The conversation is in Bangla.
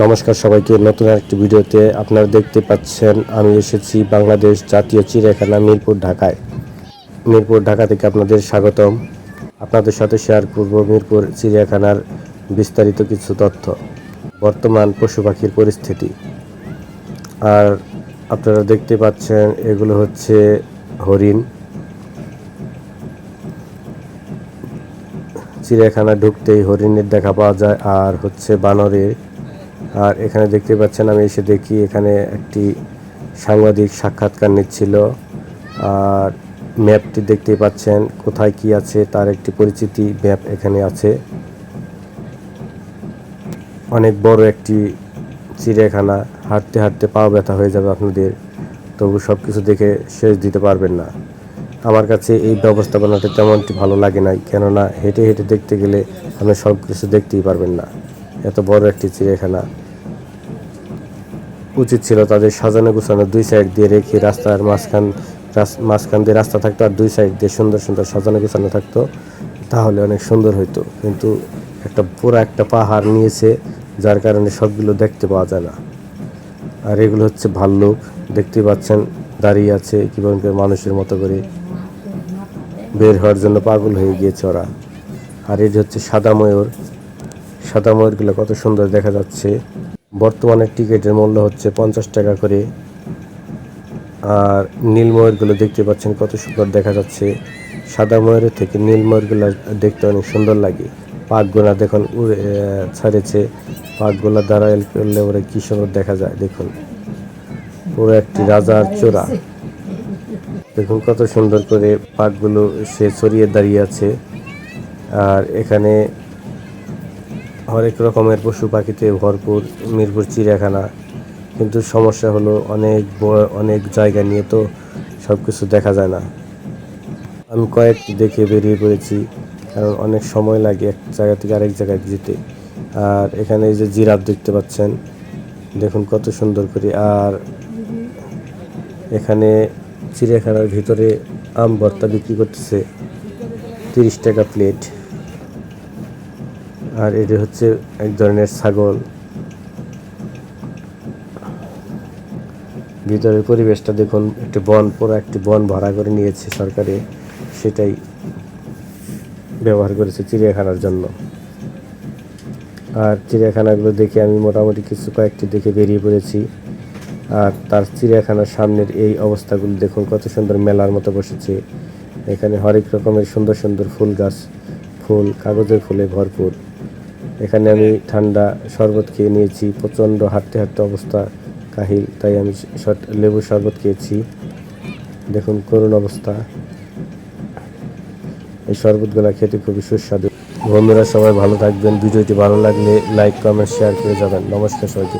নমস্কার সবাইকে। নতুন একটি ভিডিওতে আপনারা দেখতে পাচ্ছেন, আমি এসেছি বাংলাদেশ জাতীয় চিড়িয়াখানা মিরপুর ঢাকায়। মিরপুর ঢাকা থেকে আপনাদের স্বাগতম। আপনাদের সাথে শেয়ার করব মিরপুর চিড়িয়াখানার বিস্তারিত কিছু তথ্য। বর্তমান পশু পাখির পরিস্থিতি। আর আপনারা দেখতে পাচ্ছেন, এগুলো হচ্ছে হরিণ। চিড়িয়াখানা ঢুকতেই হরিণের দেখা পাওয়া যায়, আর হচ্ছে বানরের আর এখানে দেখতে পাচ্ছেন, আমি এসে দেখি এখানে একটি সাংবাদিক সাক্ষাৎকার নিচ্ছিল। আর ম্যাপটি দেখতে পাচ্ছেন, কোথায় কি আছে তার একটি পরিচিতি ম্যাপ এখানে আছে। অনেক বড় একটি চিড়িয়াখানা, হাঁটতে হাঁটতে পাও ব্যথা হয়ে যাবে আপনাদের, তবু সব কিছু দেখে শেষ দিতে পারবেন না। আমার কাছে এই ব্যবস্থাপনাটা তেমনটি ভালো লাগে নাই, কেননা হেঁটে হেঁটে দেখতে গেলে আপনি সব কিছু দেখতেই পারবেন না। এত বড় একটি চিড়িয়াখানা। উচিত ছিল তাদের সাজানো গুছানো দুই সাইড দিয়ে রেখে রাস্তার মাঝখান মাঝখান দিয়ে রাস্তা থাকতো আর দুই সাইড দিয়ে সুন্দর সুন্দর সাজানো গুছানো থাকতো, তাহলে অনেক সুন্দর হইতো। কিন্তু একটা পুরো একটা পাহাড় নিয়েছে, যার কারণে সবগুলো দেখতে পাওয়া যায় না। আর এগুলো হচ্ছে ভাল্লুক দেখতে পাচ্ছেন, দাঁড়িয়ে আছে কীভাবে মানুষের মতো করে বের হওয়ার জন্য পাগল হয়ে গিয়েছে ওরা। আর এটি হচ্ছে সাদা ময়ূর সাদা ময়ূরগুলো কত সুন্দর দেখা যাচ্ছে। বর্তমানে টিকিটের মূল্য হচ্ছে পঞ্চাশ টাকা করে। আর নীল ময়ূরগুলো দেখতে পাচ্ছেন কত সুন্দর দেখা যাচ্ছে। সাদা ময়ূরের থেকে নীল ময়ূরগুলো দেখতে অনেক সুন্দর লাগে। পাকগুলা দেখুন, উড়ে ছাড়েছে। পাকগুলা দ্বারা করলে ওরা কী সুন্দর দেখা যায়, দেখুন। পুরো একটি রাজার চোরা দেখুন কত সুন্দর করে পাকগুলো সে ছড়িয়ে দাঁড়িয়ে আছে। আর এখানে হরেক রকমের পশু পাখিতে ভরপুর মিরপুর চিড়িয়াখানা। কিন্তু সমস্যা হলো অনেক অনেক জায়গা নিয়ে তো সব কিছু দেখা যায় না। আমি কয়েকটি দেখে বেরিয়ে পড়েছি, কারণ অনেক সময় লাগে এক জায়গা থেকে আরেক জায়গায় যেতে। আর এখানে এই যে জিরাফ দেখতে পাচ্ছেন, দেখুন কত সুন্দর করে। আর এখানে চিড়িয়াখানার ভিতরে আম ভর্তা বিক্রি করতেছে তিরিশ টাকা প্লেট। আর এটি হচ্ছে এক ধরনের ছাগল। ভিতরের পরিবেশটা দেখুন, একটি বন, পুরো একটি বন ভাড়া করে নিয়েছে সরকারে। সেটাই ব্যবহার করেছে চিড়িয়াখানার জন্য। আর চিড়িয়াখানাগুলো দেখে আমি মোটামুটি কিছু কয়েকটি দেখে বেরিয়ে পড়েছি। আর তার চিড়িয়াখানার সামনের এই অবস্থাগুলো দেখুন, কত সুন্দর মেলার মতো বসেছে। এখানে হরেক রকমের সুন্দর সুন্দর ফুল গাছ, ফুল, কাগজের ফুলে ভরপুর। এখানে আমি ঠান্ডা শরবত খেয়ে নিয়েছি, প্রচণ্ড হাঁটতে হাঁটতে অবস্থা কাহিল, তাই আমি শর্ট লেবু শরবত খেয়েছি। দেখুন, করুণ অবস্থা। এই শরবতগুলো খেতে খুবই সুস্বাদু। বন্ধুরা, সবাই ভালো থাকবেন। ভিডিওটি ভালো লাগলে লাইক, কমেন্ট, শেয়ার করে যাবেন। নমস্কার সবাইকে।